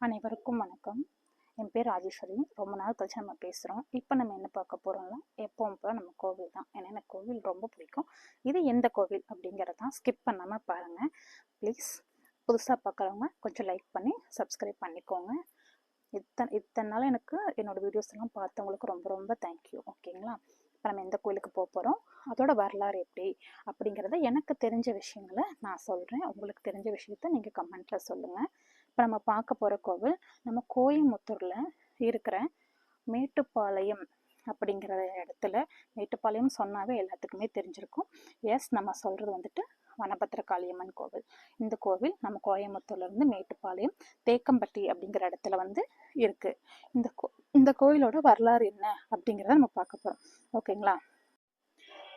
அனைவருக்கும் வணக்கம். என் பேர் ராஜேஸ்வரி. ரொம்ப நாள் கழிச்சு நம்ம பேசுகிறோம் இப்போ நம்ம என்ன பார்க்க போகிறோம்னா எப்போவும் போல் நம்ம கோவில் தான். ஏன்னா எனக்கு கோவில் ரொம்ப பிடிக்கும். இது எந்த கோவில் அப்படிங்கிறதான் ஸ்கிப் பண்ணாமல் பாருங்கள் ப்ளீஸ் புதுசாக பார்க்குறவங்க கொஞ்சம் லைக் பண்ணி சப்ஸ்கிரைப் பண்ணிக்கோங்க. இத்தனை இத்தனை நாள் எனக்கு என்னோடய வீடியோஸ் எல்லாம் பார்த்தவங்களுக்கு ரொம்ப ரொம்ப தேங்க்யூ ஓகேங்களா இப்போ நம்ம எந்த கோயிலுக்கு போக போகிறோம் அதோட வரலாறு எப்படி? அப்படிங்கிறத எனக்கு தெரிஞ்ச விஷயங்களை நான் சொல்கிறேன் உங்களுக்கு தெரிஞ்ச விஷயத்த நீங்கள் கமெண்ட்டில் சொல்லுங்கள் இப்போ நம்ம பார்க்க போகிற கோவில் நம்ம கோயம்புத்தூரில் இருக்கிற மேட்டுப்பாளையம் அப்படிங்கிற இடத்துல மேட்டுப்பாளையம் சொன்னாவே எல்லாத்துக்குமே தெரிஞ்சிருக்கும். எஸ் நம்ம சொல்கிறது வந்துட்டு வனபத்திர காளியம்மன் கோவில். இந்த கோவில் நம்ம கோயம்புத்தூர்லேருந்து மேட்டுப்பாளையம் தேக்கம்பட்டி அப்படிங்கிற இடத்துல வந்து இருக்குது இந்த கோ இந்த கோயிலோட வரலாறு என்ன அப்படிங்கிறத நம்ம பார்க்க போகிறோம் ஓகேங்களா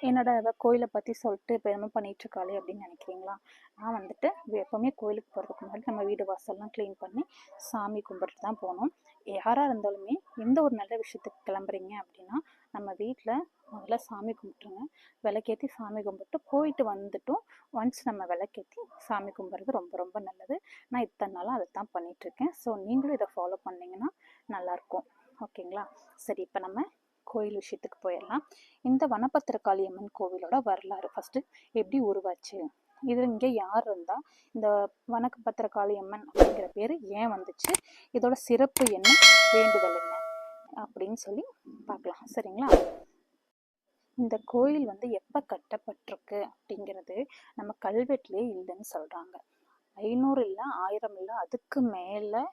என்னோட இவ கோயிலை பற்றி சொல்லிட்டு இப்போ என்ன பண்ணிட்டு இருக்காளே அப்படின்னு நினைக்கிறீங்களா? நான் வந்துட்டு எப்போவுமே கோயிலுக்கு போகிறதுக்கு முன்னாடி நம்ம வீடு வாசல்லாம் க்ளீன் பண்ணி சாமி கும்பிட்டு தான் போகணும். யாராக இருந்தாலுமே எந்த ஒரு நல்ல விஷயத்துக்கு கிளம்புறீங்க அப்படின்னா நம்ம வீட்டில் முதல்ல சாமி கும்பிட்டுருங்க. விளக்கேற்றி சாமி கும்பிட்டு போயிட்டு வந்துட்டும். ஒன்ஸ் நம்ம விளக்கேற்றி சாமி கும்பிட்றது ரொம்ப ரொம்ப நல்லது. நான் இத்தனை நாளாக அதை தான் பண்ணிகிட்ருக்கேன் ஸோ நீங்களும் இதை ஃபாலோ பண்ணிங்கன்னா நல்லாயிருக்கும். ஓகேங்களா சரி இப்போ நம்ம கோயில் விஷயத்துக்கு போயிடலாம் இந்த வனபத்திரகாளி அம்மன் கோவிலோட வரலாறு ஃபஸ்ட்டு எப்படி உருவாச்சு? இது இங்கே யார் இருந்தால் இந்த வனபத்திரகாளி அம்மன் அப்படிங்கிற பேர் ஏன் வந்துச்சு? இதோட சிறப்பு என்ன? வேண்டுதல் என்ன? அப்படின்னு சொல்லி பார்க்கலாம். சரிங்களா? இந்த கோயில் வந்து எப்போ கட்டப்பட்டிருக்கு அப்படிங்கிறது நம்ம கல்வெட்டிலே இல்லைன்னு சொல்கிறாங்க ஐநூறு இல்லை ஆயிரம் இல்லை அதுக்கு மேலே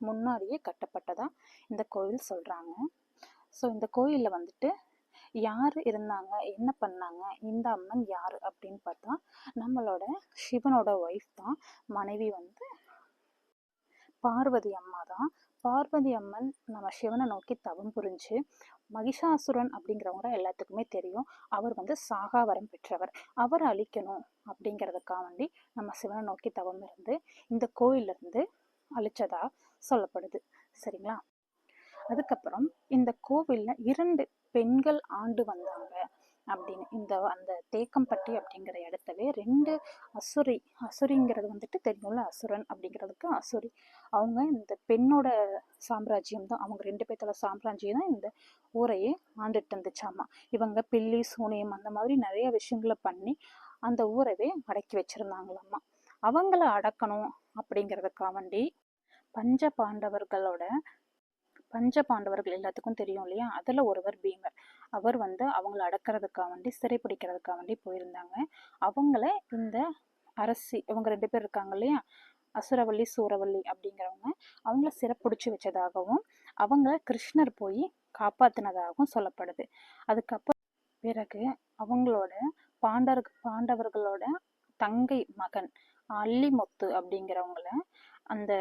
முன்னாடியே கட்டப்பட்டதாக இந்த கோயில் சொல்கிறாங்க ஸோ இந்த கோயிலில் வந்துட்டு யார் இருந்தாங்க? என்ன பண்ணாங்க? இந்த அம்மன் யார் அப்படின்னு பார்த்தா நம்மளோட சிவனோட ஒய்ஃப் தான். மனைவி வந்து பார்வதி அம்மா தான். பார்வதி அம்மன் நம்ம சிவனை நோக்கி தவம் புரிஞ்சு மகிஷாசுரன் அப்படிங்கிறவங்க எல்லாத்துக்குமே தெரியும். அவர் வந்து சாகாவரம் பெற்றவர். அவரை அழிக்கணும் அப்படிங்கிறதுக்காக வேண்டி நம்ம சிவனை நோக்கி தவம் இருந்து இந்த கோயில்ல இருந்து அழிச்சதா சொல்லப்படுது. சரிங்களா? அதுக்கப்புறம் இந்த கோவிலில் இரண்டு பெண்கள் ஆண்டு வந்தாங்க அப்படின்னு இந்த அந்த தேக்கம்பட்டி அப்படிங்கிற இடத்தவே ரெண்டு அசுரி அசுரிங்கிறது வந்துட்டு தெரியும்ல அசுரன் அப்படிங்கிறதுக்கு அசுரி. அவங்க இந்த பெண்ணோட சாம்ராஜ்யம் தான். அவங்க ரெண்டு பேர்த்தோட சாம்ராஜ்யம் தான் இந்த ஊரையே ஆண்டுட்டு இருந்துச்சாமா. இவங்க பில்லி சூனியம் அந்த மாதிரி நிறைய விஷயங்களை பண்ணி அந்த ஊரவே அடக்கி வச்சிருந்தாங்களாம்மா அவங்கள அடக்கணும் அப்படிங்கிறதுக்காக வேண்டி பஞ்ச பாண்டவர்களோட பஞ்ச பாண்டவர்கள் எல்லாத்துக்கும் தெரியும் இல்லையா? அதில் ஒருவர் பீமர். அவர் வந்து அவங்கள அடக்கிறதுக்காக வேண்டி சிறைப்பிடிக்கிறதுக்காக வேண்டி போயிருந்தாங்க. அவங்கள இந்த அரசி இவங்க ரெண்டு பேர் இருக்காங்க இல்லையா? அசுரவள்ளி சூரவள்ளி அப்படிங்கிறவங்க அவங்கள சிறப்பிடிச்சு வச்சதாகவும் அவங்கள கிருஷ்ணர் போய் காப்பாத்தினதாகவும் சொல்லப்படுது. அதுக்கப்புறம் பிறகு அவங்களோட பாண்டர் பாண்டவர்களோட தங்கை மகன் அல்லிமுத்து அப்படிங்கிறவங்கள அந்த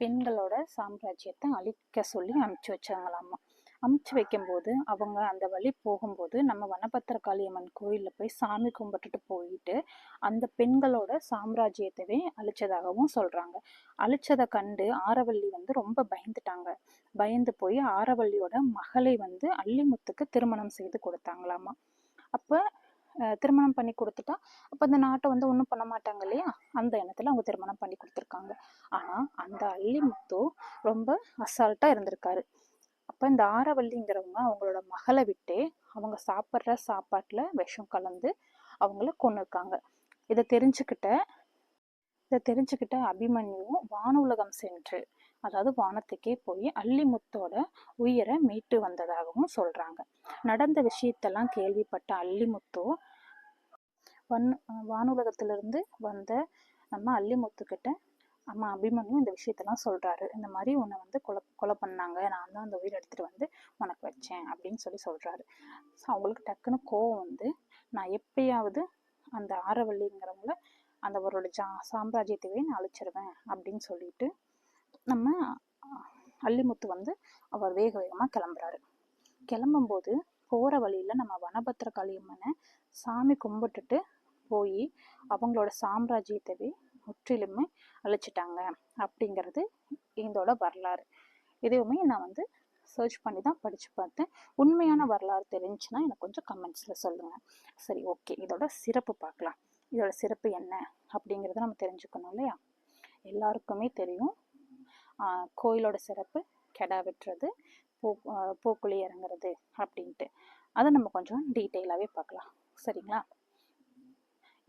பெண்களோட சாம்ராஜ்யத்தை அழிக்க சொல்லி அமுச்சு வச்சாங்களாமா. அமுச்சு வைக்கும்போது அவங்க அந்த வழி போகும்போது நம்ம வனபத்திரகாளி அம்மன் கோயிலில் போய் சாமி கும்பிட்டுட்டு போயிட்டு அந்த பெண்களோட சாம்ராஜ்யத்தவே அழிச்சதாகவும் சொல்கிறாங்க அழிச்சதை கண்டு ஆரவல்லி வந்து ரொம்ப பயந்துட்டாங்க. பயந்து போய் ஆரவல்லியோட மகளை வந்து அல்லிமுத்துக்கு திருமணம் செய்து கொடுத்தாங்களாமா. அப்போ திருமணம் பண்ணி கொடுத்துட்டா அப்போ அந்த நாட்டை வந்து ஒன்றும் பண்ண மாட்டாங்க இல்லையா? அந்த எண்ணத்தில் அவங்க திருமணம் பண்ணி கொடுத்துருக்காங்க. ஆனால் அந்த அல்லிமுத்து ரொம்ப அசால்ட்டாக இருந்திருக்காரு. அப்போ இந்த ஆரவல்லிங்கிறவங்க அவங்களோட மகளை விட்டு அவங்க சாப்பிட்ற சாப்பாட்டில் விஷம் கலந்து அவங்கள கொண்டுருக்காங்க இதை தெரிஞ்சுக்கிட்ட இதை தெரிஞ்சுக்கிட்ட அபிமன்யுவும் வானுலகம் சென்று அதாவது வானத்துக்கே போய் அல்லிமுத்தோட உயிரை மீட்டு வந்ததாகவும் சொல்கிறாங்க நடந்த விஷயத்தெல்லாம் கேள்விப்பட்ட அல்லிமுத்து வன் வானுலகத்திலிருந்து வந்த நம்ம அல்லிமுத்துக்கிட்ட அம்மா அபிமன்யும் இந்த விஷயத்தெல்லாம் சொல்கிறாரு இந்த மாதிரி உன்னை வந்து கொலை கொலை பண்ணாங்க. நான் தான் அந்த உயிர் எடுத்துகிட்டு வந்து உனக்கு வச்சேன் அப்படின்னு சொல்லி சொல்கிறாரு ஸோ அவங்களுக்கு டக்குன்னு கோவம் வந்து நான் எப்பயாவது அந்த ஆரவல்லிங்கிறவங்கள அந்த அவரோட ஜா சாம்ராஜ்யத்தையே நான் அழிச்சிருவேன் அப்படின்னு சொல்லிட்டு நம்ம அல்லிமுத்து வந்து அவர் வேக வேகமாக கிளம்புறாரு. கிளம்பும்போது போகிற வழியில் நம்ம வனபத்திர காளியம்மனை சாமி கும்பிட்டுட்டு போய் அவங்களோட சாம்ராஜ்யத்தவே முற்றிலுமே அழிச்சிட்டாங்க. அப்படிங்கிறது இதோட வரலாறு. இதுவுமே நான் வந்து சர்ச் பண்ணி தான் படித்து பார்த்தேன். உண்மையான வரலாறு தெரிஞ்சுன்னா எனக்கு கொஞ்சம் கமெண்ட்ஸில் சொல்லுங்கள் சரி ஓகே இதோட சிறப்பு பார்க்கலாம். இதோட சிறப்பு என்ன? அப்படிங்கிறத நம்ம தெரிஞ்சுக்கணும் இல்லையா? எல்லாருக்குமே தெரியும். கோயிலோட சிறப்பு கெடா வெட்டுறது பூ பூக்குழி இறங்குறது அப்படின்ட்டு. அதை நம்ம கொஞ்சம் டீட்டெயிலாகவே பார்க்கலாம். சரிங்களா?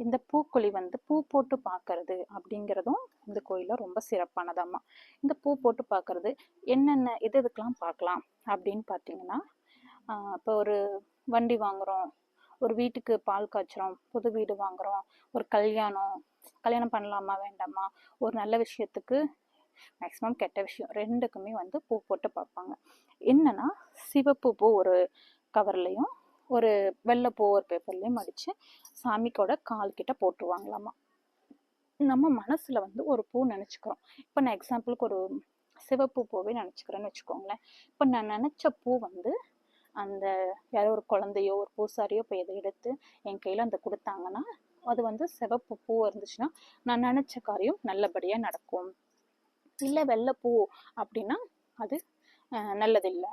இந்த பூக்குழி வந்து பூ போட்டு பார்க்கறது அப்படிங்கிறதும் இந்த கோயிலில் ரொம்ப சிறப்பானதாம்மா. இந்த பூ போட்டு பார்க்கறது என்னென்ன எது எதுக்கெலாம் பார்க்கலாம் அப்படின்னு பார்த்தீங்கன்னா இப்போ ஒரு வண்டி வாங்குகிறோம் ஒரு வீட்டுக்கு பால் காய்ச்சுறோம் புது வீடு வாங்குறோம் ஒரு கல்யாணம் கல்யாணம் பண்ணலாமா வேண்டாமா ஒரு நல்ல விஷயத்துக்கு மேக்ஸிமம் கெட்ட விஷயம் ரெண்டுக்குமே வந்து பூ போட்டு பார்ப்பாங்க என்னன்னா சிவப்பு பூ ஒரு கவர்லையும் ஒரு வெள்ளை போவர் பேப்பர்லேயும் மடித்து சாமிக்கோட கால் கிட்ட போட்டுருவாங்களாமா. நம்ம மனசில் வந்து ஒரு பூ நினச்சிக்கிறோம். இப்போ நான் எக்ஸாம்பிளுக்கு ஒரு சிவப்பு பூவே நினச்சிக்கிறேன்னு வச்சுக்கோங்களேன். இப்போ நான் நினச்ச பூ வந்து அந்த யாரோ ஒரு குழந்தையோ ஒரு பூசாரியோ இப்போ இதை எடுத்து என் கையில் அந்த கொடுத்தாங்கன்னா அது வந்து சிவப்பு பூ இருந்துச்சுன்னா நான் நினச்ச காரியம் நல்லபடியாக நடக்கும். இல்லை வெள்ளை பூ அப்படின்னா அது நல்லதில்லை.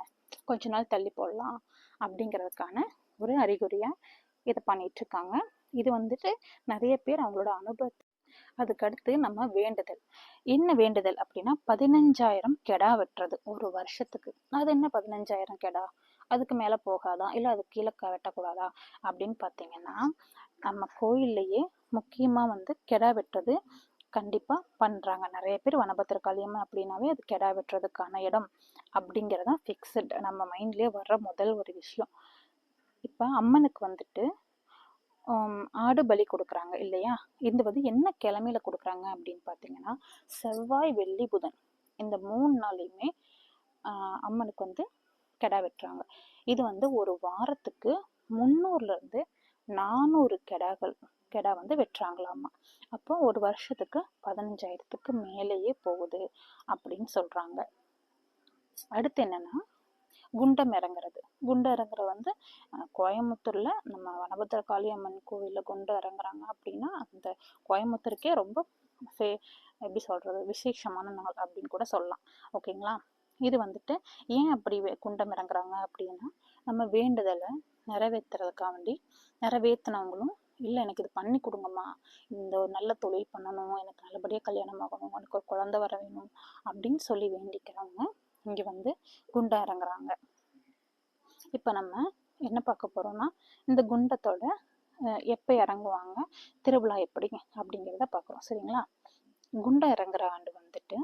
கொஞ்ச நாள் தள்ளி போடலாம் அப்படிங்கிறதுக்கான ஒரு அறிகுறியாக இதை பண்ணிட்டு இருக்காங்க இது வந்துட்டு நிறைய பேர் அவங்களோட அனுபவத்தை அதுக்கடுத்து நம்ம வேண்டுதல். என்ன வேண்டுதல் அப்படின்னா பதினஞ்சாயிரம் கெடா வெட்டுறது ஒரு வருஷத்துக்கு. அது என்ன பதினஞ்சாயிரம் கெடா? அதுக்கு மேலே போகாதா? இல்லை அது கீழே க- வெட்டக்கூடாதா? அப்படின்னு பார்த்தீங்கன்னா நம்ம கோயில்லையே முக்கியமாக வந்து கெடா வெட்டுறது கண்டிப்பாக பண்ணுறாங்க நிறைய பேர் வனபத்திர காளியம்மன் அப்படின்னாவே அது கெடா வெட்டுறதுக்கான இடம் அப்படிங்கிறதான் ஃபிக்ஸட் நம்ம மைண்ட்லேயே வர்ற முதல் ஒரு விஷயம். இப்போ அம்மனுக்கு வந்துட்டு ஆடு பலி கொடுக்குறாங்க இல்லையா? இது வந்து என்ன கிழமையில கொடுக்குறாங்க அப்படின்னு பார்த்தீங்கன்னா செவ்வாய் வெள்ளி புதன். இந்த மூணு நாளையுமே அம்மனுக்கு வந்து கெடா வெட்டுறாங்க. இது வந்து ஒரு வாரத்துக்கு முந்நூறுலேருந்து நானூறு கெடாக்கள் கெடா வந்து வெட்டுறாங்களாமா? அப்போ ஒரு வருஷத்துக்கு பதினஞ்சாயிரத்துக்கு மேலேயே போகுது அப்படின்னு சொல்கிறாங்க அடுத்து என்னன்னா குண்டம் இறங்குறது. குண்டம் இறங்குறது வந்து கோயம்புத்தூரில் நம்ம வனபத்திர காளியம்மன் கோவிலில் குண்டு இறங்குறாங்க அப்படின்னா அந்த கோயம்புத்தூருக்கே ரொம்ப ஃபே- எப்படி சொல்கிறது விசேஷமான நாள் அப்படின்னு கூட சொல்லலாம். ஓகேங்களா? இது வந்துட்டு ஏன் அப்படி வே- குண்டம் இறங்குறாங்க அப்படின்னா நம்ம வேண்டுதலை நிறைவேற்றுறதுக்காக வேண்டி நிறைவேற்றினவங்களும் இல்லை எனக்கு இது பண்ணி கொடுங்கம்மா. இந்த ஒரு நல்ல தொழில் பண்ணணும். எனக்கு நல்லபடியாக கல்யாணம் ஆகணும். எனக்கு ஒரு குழந்தை வர வேணும். அப்படின்னு சொல்லி வேண்டிக்கிறவங்க இங்கே வந்து குண்டம் இறங்குறாங்க இப்போ நம்ம என்ன பார்க்க போகிறோம்னா இந்த குண்டத்தோட எப்போ இறங்குவாங்க திருவிழா எப்படி அப்படிங்கிறத பார்க்குறோம் சரிங்களா? குண்டம் இறங்குற ஆண்டு வந்துட்டு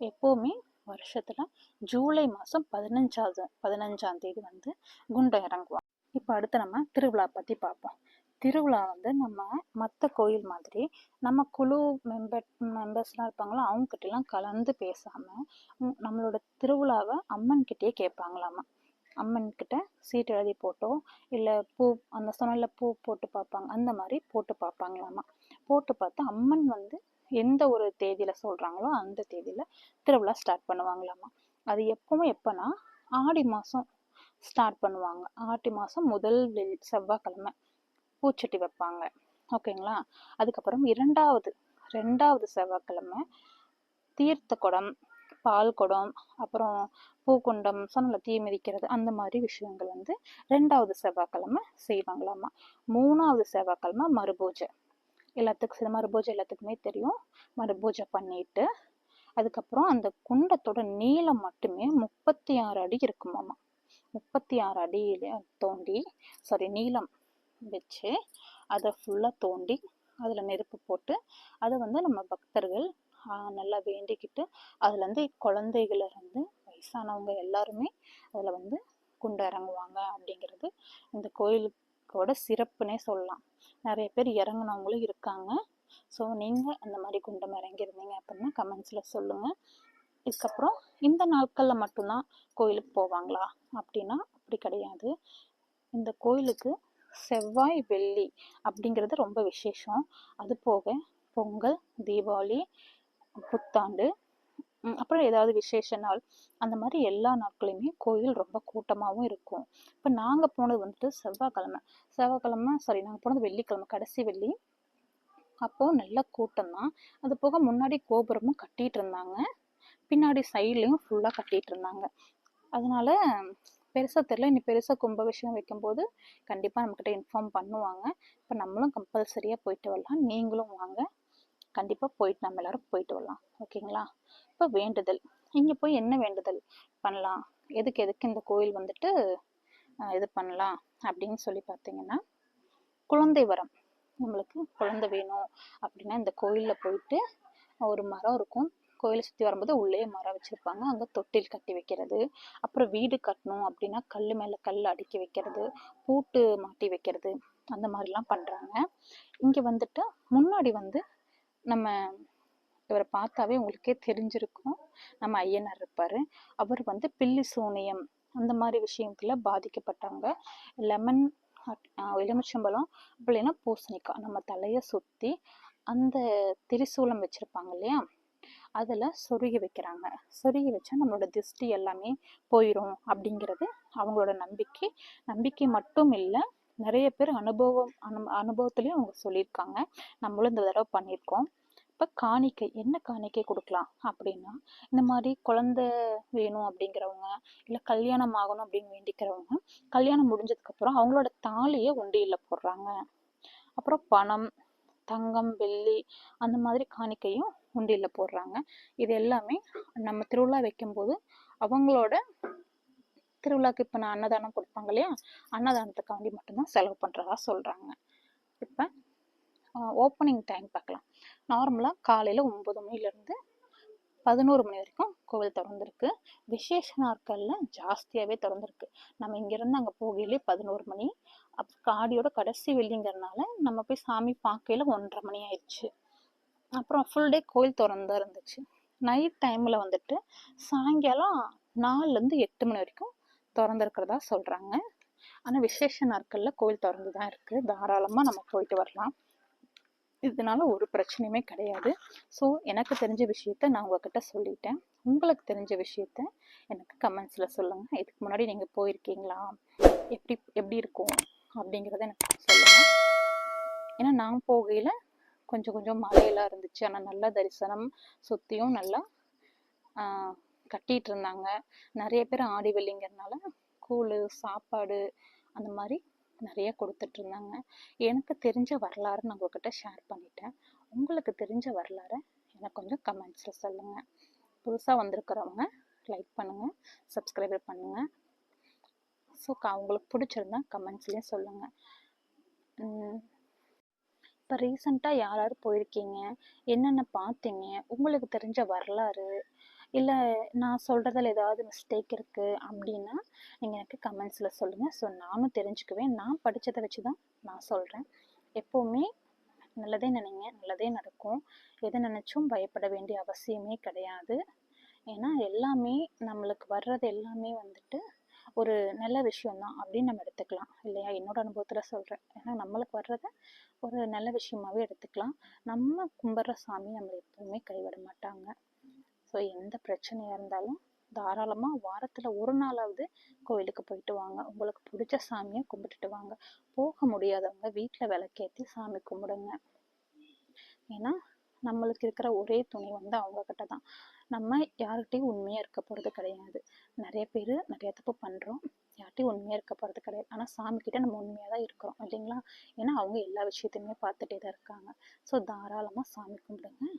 எப்போவுமே வருஷத்தில் ஜூலை மாதம் பதினஞ்சாவது பதினஞ்சாம் தேதி வந்து குண்டம் இறங்குவாங்க. இப்போ அடுத்து நம்ம திருவிழா பற்றி பார்ப்போம் திருவிழா வந்து நம்ம மற்ற கோயில் மாதிரி நம்ம குழு மெம்பர் மெம்பர்ஸ்லாம் இருப்பாங்களோ அவங்ககிட்டலாம் கலந்து பேசாமல் நம்மளோட திருவிழாவை அம்மன்கிட்டயே கேட்பாங்களாமா. அம்மன்கிட்ட சீட்டு எழுதி போட்டோ இல்லை பூ அந்த சுனலில் பூ போட்டு பார்ப்பாங்க. அந்த மாதிரி போட்டு பார்ப்பாங்களாமா. போட்டு பார்த்து அம்மன் வந்து எந்த ஒரு தேதியில் சொல்கிறாங்களோ அந்த தேதியில் திருவிழா ஸ்டார்ட் பண்ணுவாங்களாமா. அது எப்பவும் எப்போனா ஆடி மாதம் ஸ்டார்ட் பண்ணுவாங்க. ஆடி மாதம் முதல் வெள் செவ்வாய்க்கிழமை பூச்சட்டி வைப்பாங்க. ஓகேங்களா? அதுக்கப்புறம் இரண்டாவது ரெண்டாவது செவ்வாய்க்கிழமை தீர்த்த குடம் பால் குடம் அப்புறம் பூக்குண்டம் சொன்னல தீ மிதிக்கிறது அந்த மாதிரி விஷயங்கள் வந்து ரெண்டாவது செவ்வாய்க்கிழமை செய்வாங்களாமா. மூணாவது செவ்வாய்க்கிழமை மறுபூஜை. எல்லாத்துக்கும் சில மறுபூஜை எல்லாத்துக்குமே தெரியும். மறுபூஜை பண்ணிட்டு அதுக்கப்புறம் அந்த குண்டத்தோட நீளம் மட்டுமே முப்பத்தி ஆறு அடி இருக்குமாமா. முப்பத்தி ஆறு அடியில தோண்டி சாரி நீளம் வச்சு அதை ஃபுல்லாக தோண்டி அதில் நெருப்பு போட்டு அதை வந்து நம்ம பக்தர்கள் நல்லா வேண்டிக்கிட்டு அதுலேருந்து குழந்தைகளருந்து வயசானவங்க எல்லாருமே அதில் வந்து குண்ட இறங்குவாங்க அப்படிங்கிறது இந்த கோயிலுக்கோட சிறப்புனே சொல்லலாம். நிறைய பேர் இறங்குனவங்களும் இருக்காங்க. ஸோ நீங்கள் அந்த மாதிரி குண்டம் இறங்கியிருந்தீங்க அப்படின்னா கமெண்ட்ஸில் சொல்லுங்கள் இதுக்கப்புறம் இந்த நாட்களில் மட்டும்தான் கோயிலுக்கு போவாங்களா? அப்படின்னா அப்படி கிடையாது. இந்த கோயிலுக்கு செவ்வாய் வெள்ளி அப்படிங்கிறது ரொம்ப விசேஷம். அது போக பொங்கல் தீபாவளி புத்தாண்டு. அப்புறம் ஏதாவது விசேஷ நாள். அந்த மாதிரி எல்லா நாட்களையுமே கோயில் ரொம்ப கூட்டமாகவும் இருக்கும். இப்போ நாங்கள் போனது வந்துட்டு செவ்வாய்க்கிழமை. செவ்வாய்க்கிழமை சாரி நாங்கள் போனது வெள்ளிக்கிழமை கடைசி வெள்ளி. அப்போது நல்ல கூட்டம் தான். அது போக முன்னாடி கோபுரமும் கட்டிட்டு இருந்தாங்க. பின்னாடி சைட்லேயும் ஃபுல்லாக கட்டிட்டு இருந்தாங்க. அதனால பெருசாக தெரில இனி பெருசாக கும்பாபிஷேகம் வைக்கும்போது கண்டிப்பாக நம்மக்கிட்ட இன்ஃபார்ம் பண்ணுவாங்க. இப்போ நம்மளும் கம்பல்சரியாக போயிட்டு வரலாம். நீங்களும் வாங்க. கண்டிப்பாக போயிட்டு நம்ம எல்லாரும் போயிட்டு வரலாம். ஓகேங்களா? இப்போ வேண்டுதல். இங்கே போய் என்ன வேண்டுதல் பண்ணலாம்? எதுக்கு எதுக்கு இந்த கோயில் வந்துட்டு இது பண்ணலாம்? அப்படின்னு சொல்லி பார்த்தீங்கன்னா குழந்தை வரம். நம்மளுக்கு குழந்தை வேணும் அப்படின்னா இந்த கோயிலில் போயிட்டு ஒரு மரம் இருக்கும். கோயிலை சுற்றி வரும்போது உள்ளே மரம் வச்சுருப்பாங்க. அங்கே தொட்டில் கட்டி வைக்கிறது. அப்புறம் வீடு கட்டணும் அப்படின்னா கல் மேலே கல் அடுக்கி வைக்கிறது. பூட்டு மாட்டி வைக்கிறது. அந்த மாதிரிலாம் பண்ணுறாங்க இங்கே வந்துட்டு முன்னாடி வந்து நம்ம இவரை பார்த்தாவே உங்களுக்கே தெரிஞ்சிருக்கும். நம்ம ஐயனார் இருப்பார். அவர் வந்து பில்லி சூனியம் அந்த மாதிரி விஷயத்தில் பாதிக்கப்பட்டவங்க. லெமன் எலுமிச்சம்பழம் இல்லைன்னா பூசணிக்காய் நம்ம தலையை சுற்றி அந்த திரிசூலம் வச்சுருப்பாங்க இல்லையா? அதில் சொருகி வைக்கிறாங்க. சொருகி வச்சா நம்மளோட திருஷ்டி எல்லாமே போயிடும் அப்படிங்கிறது அவங்களோட நம்பிக்கை. நம்பிக்கை மட்டும் இல்லை நிறைய பேர் அனுபவம் அனு அனுபவத்துலேயும் அவங்க சொல்லியிருக்காங்க. நம்மளும் இந்த தடவை பண்ணியிருக்கோம். இப்போ காணிக்கை என்ன காணிக்கை கொடுக்கலாம் அப்படின்னா இந்த மாதிரி குழந்தை வேணும் அப்படிங்கிறவங்க இல்லை கல்யாணம் ஆகணும் அப்படின்னு வேண்டிக்கிறவங்க கல்யாணம் முடிஞ்சதுக்கப்புறம் அவங்களோட தாலியை உண்டியில் போடுறாங்க. அப்புறம் பணம் தங்கம் வெள்ளி அந்த மாதிரி காணிக்கையும் உண்டியில் போடுறாங்க. இது எல்லாமே நம்ம திருவிழா வைக்கும்போது அவங்களோட திருவிழாக்கு இப்போ நான் அன்னதானம் கொடுப்பாங்க இல்லையா? அன்னதானத்துக்காண்டி மட்டும்தான் செலவு பண்ணுறதா சொல்கிறாங்க இப்போ ஓப்பனிங் டைம் பார்க்கலாம். நார்மலாக காலையில் ஒம்பது மணிலேருந்து பதினோரு மணி வரைக்கும் கோவில் திறந்துருக்கு. விசேஷ நாட்களில் ஜாஸ்தியாகவே திறந்துருக்கு. நம்ம இங்கேருந்து அங்கே போகையிலே பதினோரு மணி. அப்புறம் காடியோட கடைசி வெள்ளிங்கிறனால நம்ம போய் சாமி பார்க்கையில ஒன்றரை மணி ஆயிடுச்சு. அப்புறம் ஃபுல் டே கோயில் திறந்தா இருந்துச்சு நைட் டைமில் வந்துட்டு சாயங்காலம் நாலுலேருந்து எட்டு மணி வரைக்கும் திறந்துருக்கிறதா சொல்கிறாங்க ஆனால் விசேஷ நாட்களில் கோயில் திறந்து தான் இருக்குது தாராளமாக நம்ம போயிட்டு வரலாம். இதனால ஒரு பிரச்சனையுமே கிடையாது. ஸோ எனக்கு தெரிஞ்ச விஷயத்த நான் உங்ககிட்ட சொல்லிட்டேன். உங்களுக்கு தெரிஞ்ச விஷயத்த எனக்கு கமெண்ட்ஸில் சொல்லுங்கள் இதுக்கு முன்னாடி நீங்கள் போயிருக்கீங்களா? எப்படி எப்படி இருக்கும்? அப்படிங்கிறத எனக்கு சொல்லுங்கள் ஏன்னா நான் போகையில் கொஞ்சம் கொஞ்சம் மழையெல்லாம் இருந்துச்சு. ஆனால் நல்லா தரிசனம் சுற்றியும் நல்லா கட்டிட்டு இருந்தாங்க நிறைய பேர் ஆடி வெள்ளிங்கிறதுனால கூழ் சாப்பாடு அந்த மாதிரி நிறைய கொடுத்துட்டு இருந்தாங்க எனக்கு தெரிஞ்ச வரலாறு நான் உங்ககிட்ட ஷேர் பண்ணிட்டேன். உங்களுக்கு தெரிஞ்ச வரலாறை எனக்கு கொஞ்சம் கமெண்ட்ஸில் சொல்லுங்கள் புதுசாக வந்திருக்கிறவங்க லைக் பண்ணுங்கள் சப்ஸ்கிரைப் பண்ணுங்கள் ஸோ அவங்களுக்கு பிடிச்சிருந்தா கமெண்ட்ஸ்லேயும் சொல்லுங்கள் இப்போ ரீசண்டாக யார் யார் போயிருக்கீங்க? என்னென்ன பார்த்தீங்க? உங்களுக்கு தெரிஞ்ச வரலாறு இல்லை நான் சொல்கிறதுல ஏதாவது மிஸ்டேக் இருக்குது அப்படின்னா நீங்கள் எனக்கு கமெண்ட்ஸில் சொல்லுங்கள் ஸோ நானும் தெரிஞ்சுக்குவேன். நான் படித்ததை வச்சு தான் நான் சொல்கிறேன் எப்போவுமே நல்லதே நினைங்க. நல்லதே நடக்கும். எதை நினச்சும் பயப்பட வேண்டிய அவசியமே கிடையாது. ஏன்னா எல்லாமே நம்மளுக்கு வர்றது எல்லாமே வந்துட்டு ஒரு நல்ல விஷயம்தான் அப்படின்னு நம்ம எடுத்துக்கலாம். இல்லையா? என்னோட அனுபவத்தில் சொல்கிறேன் ஏன்னா நம்மளுக்கு வர்றதை ஒரு நல்ல விஷயமாவே எடுத்துக்கலாம். நம்ம கும்பிட்ற சாமி நம்மளை எப்பவுமே கைவிட மாட்டாங்க. ஸோ எந்த பிரச்சனையாக இருந்தாலும் தாராளமாக வாரத்தில் ஒரு நாளாவது கோயிலுக்கு போயிட்டு வாங்க. உங்களுக்கு பிடிச்ச சாமியை கும்பிட்டுட்டு வாங்க. போக முடியாதவங்க வீட்டில் விளக்கேற்றி சாமி கும்பிடுங்க. ஏன்னா நம்மளுக்கு இருக்கிற ஒரே துணை வந்து அவங்கக்கிட்ட தான். நம்ம யார்கிட்டையும் உண்மையாக இருக்க போகிறது கிடையாது. நிறைய பேர் நிறைய தப்பு பண்ணுறோம் யார்கிட்டையும் உண்மையாக இருக்க போகிறது கிடையாது. ஆனால் சாமிக்கிட்ட நம்ம உண்மையாக தான் இருக்கிறோம். இல்லைங்களா? ஏன்னா அவங்க எல்லா விஷயத்தையுமே பார்த்துட்டே தான் இருக்காங்க. ஸோ தாராளமாக சாமி கும்பிடுங்க.